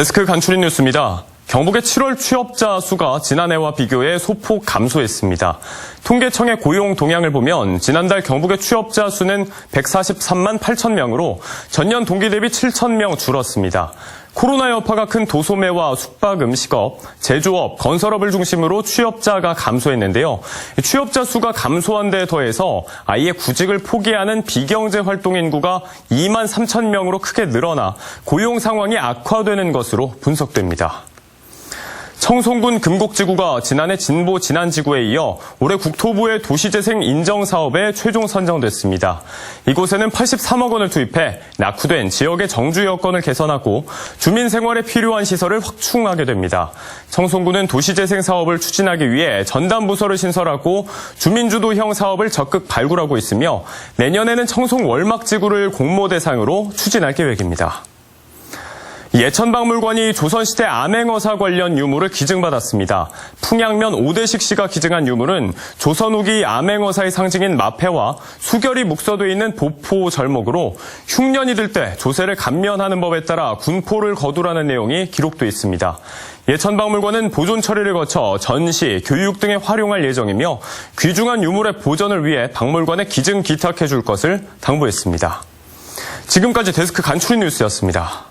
데스크 간추린 뉴스입니다. 경북의 7월 취업자 수가 지난해와 비교해 소폭 감소했습니다. 통계청의 고용 동향을 보면 지난달 경북의 취업자 수는 143만 8천 명으로 전년 동기 대비 7천 명 줄었습니다. 코로나 여파가 큰 도소매와 숙박 음식업, 제조업, 건설업을 중심으로 취업자가 감소했는데요. 취업자 수가 감소한 데 더해서 아예 구직을 포기하는 비경제 활동 인구가 2만 3천 명으로 크게 늘어나 고용 상황이 악화되는 것으로 분석됩니다. 청송군 금곡지구가 지난해 진보 진안지구에 이어 올해 국토부의 도시재생 인정 사업에 최종 선정됐습니다. 이곳에는 83억 원을 투입해 낙후된 지역의 정주 여건을 개선하고 주민 생활에 필요한 시설을 확충하게 됩니다. 청송군은 도시재생 사업을 추진하기 위해 전담 부서를 신설하고 주민주도형 사업을 적극 발굴하고 있으며 내년에는 청송 월막지구를 공모 대상으로 추진할 계획입니다. 예천박물관이 조선시대 암행어사 관련 유물을 기증받았습니다. 풍양면 오대식 씨가 기증한 유물은 조선 후기 암행어사의 상징인 마패와 수결이 묵서돼 있는 보포 절목으로 흉년이 들 때 조세를 감면하는 법에 따라 군포를 거두라는 내용이 기록돼 있습니다. 예천박물관은 보존 처리를 거쳐 전시, 교육 등에 활용할 예정이며 귀중한 유물의 보존을 위해 박물관에 기증 기탁해 줄 것을 당부했습니다. 지금까지 데스크 간추린 뉴스였습니다.